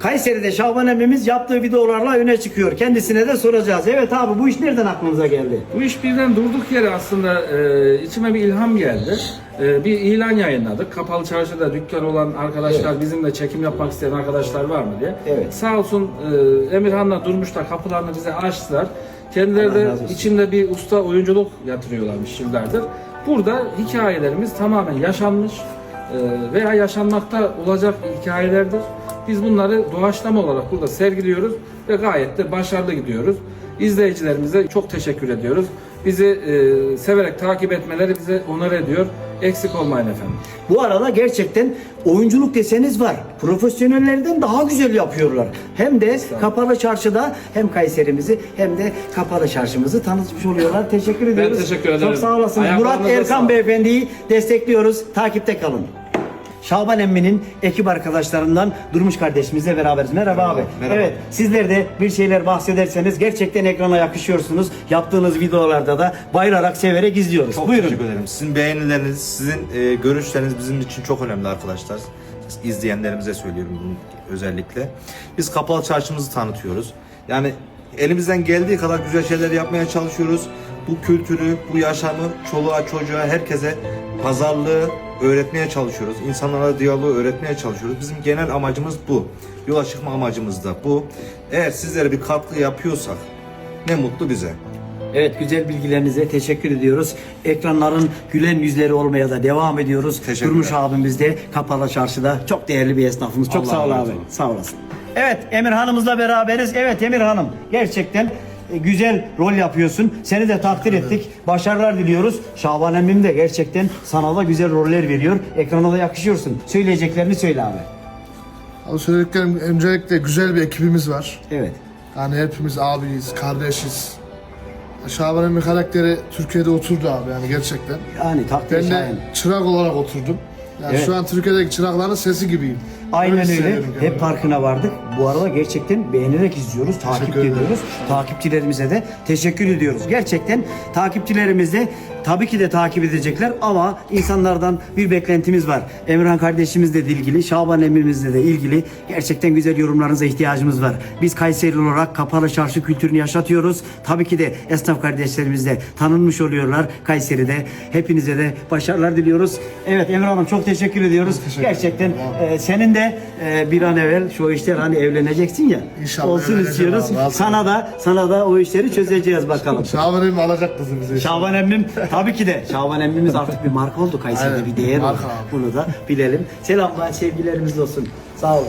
Kayseri'de Şaban emmimiz yaptığı videolarla öne çıkıyor. Kendisine de soracağız. Evet abi bu iş nereden aklınıza geldi? Bu iş birden durduk yere aslında e, içime bir ilham geldi. E, bir ilan yayınladık. Kapalı çarşıda dükkan olan arkadaşlar, bizimle çekim yapmak isteyen arkadaşlar var mı diye. Evet. Sağ olsun e, Emirhan'la Durmuş'ta kapılarını bize açtılar. Kendileri de içinde bir usta oyunculuk yatırıyorlarmış yıllardır. Burada hikayelerimiz tamamen yaşanmış e, veya yaşanmakta olacak hikayelerdir. Biz bunları doğaçlama olarak burada sergiliyoruz ve gayet de başarılı gidiyoruz. İzleyicilerimize çok teşekkür ediyoruz. Bizi e, severek takip etmeleri bize onur ediyor. Eksik olmayın efendim. Bu arada gerçekten oyunculuk deseniz var. Profesyonellerden daha güzel yapıyorlar. Hem de kapalı çarşıda hem Kayserimizi hem de kapalı çarşımızı tanıtmış oluyorlar. Teşekkür ediyoruz. teşekkür ederim. Çok sağ olasınız. Murat Erkan sağlık. beyefendiyi destekliyoruz. Takipte kalın. Şaban Emmi'nin ekip arkadaşlarından Durmuş kardeşimizle beraberiz. Merhaba, abi. merhaba. Evet, sizler de bir şeyler bahsederseniz gerçekten ekrana yakışıyorsunuz. Yaptığınız videolarda da bayılarak, severek izliyoruz. Çok Buyurun. teşekkür ederim. Sizin beğenileriniz, sizin e, görüşleriniz bizim için çok önemli arkadaşlar. İzleyenlerimize söylüyorum bunu özellikle. Biz kapalı çarşımızı tanıtıyoruz. Yani elimizden geldiği kadar güzel şeyler yapmaya çalışıyoruz. Bu kültürü, bu yaşamı çoluğa çocuğa herkese pazarlığı öğretmeye çalışıyoruz. İnsanlara diyaloğu öğretmeye çalışıyoruz. Bizim genel amacımız bu. Yola çıkma amacımız da bu. Eğer sizlere bir katkı yapıyorsak ne mutlu bize. Evet güzel bilgilerinize teşekkür ediyoruz. Ekranların gülen yüzleri olmaya da devam ediyoruz. Durmuş abimiz de Kapalı Çarşı'da çok değerli bir esnafımız. Çok Allah sağ ol abi. olsun. Sağ olasın. Evet Emir Hanım'ızla beraberiz. Evet Emir Hanım gerçekten güzel rol yapıyorsun. Seni de takdir ettik. Başarılar diliyoruz. Şaban emmim de gerçekten sana da güzel roller veriyor. Ekrana da yakışıyorsun. Söyleyeceklerini söyle abi. Abi söylediklerim öncelikle güzel bir ekibimiz var. Evet. Yani hepimiz abiyiz, kardeşiz. Şaban Emmi karakteri Türkiye'de oturdu abi yani gerçekten. Yani takdir Ben de şayan. çırak olarak oturdum. Yani Evet. şu an Türkiye'deki çırakların sesi gibiyim. Aynen öyle. Hep farkına vardık. Bu arada gerçekten beğenerek izliyoruz, takip ediyoruz. Takipçilerimize de teşekkür ediyoruz. Gerçekten takipçilerimiz de tabii ki de takip edecekler ama insanlardan bir beklentimiz var. Emirhan kardeşimizle de ilgili, Şaban emrimizle de ilgili gerçekten güzel yorumlarınıza ihtiyacımız var. Biz Kayseri olarak kapalı çarşı kültürünü yaşatıyoruz. Tabii ki de esnaf kardeşlerimiz de tanınmış oluyorlar Kayseri'de. Hepinize de başarılar diliyoruz. Evet Emir Hanım çok teşekkür ediyoruz. teşekkür. Gerçekten e, senin de e, bir an evvel şu işler hani evleneceksin ya. İnşallah olsun evleneceğim istiyoruz. abi, Sana da sana da o işleri çözeceğiz bakalım. Şaban Emmi alacak kızı bize. Şaban emmim tabii ki de. Şaban emmimiz artık bir marka oldu Kayseri'de Aynen, bir değer oldu. marka abi. Bunu da bilelim. Selamlar sevgilerimiz olsun. Sağ olun.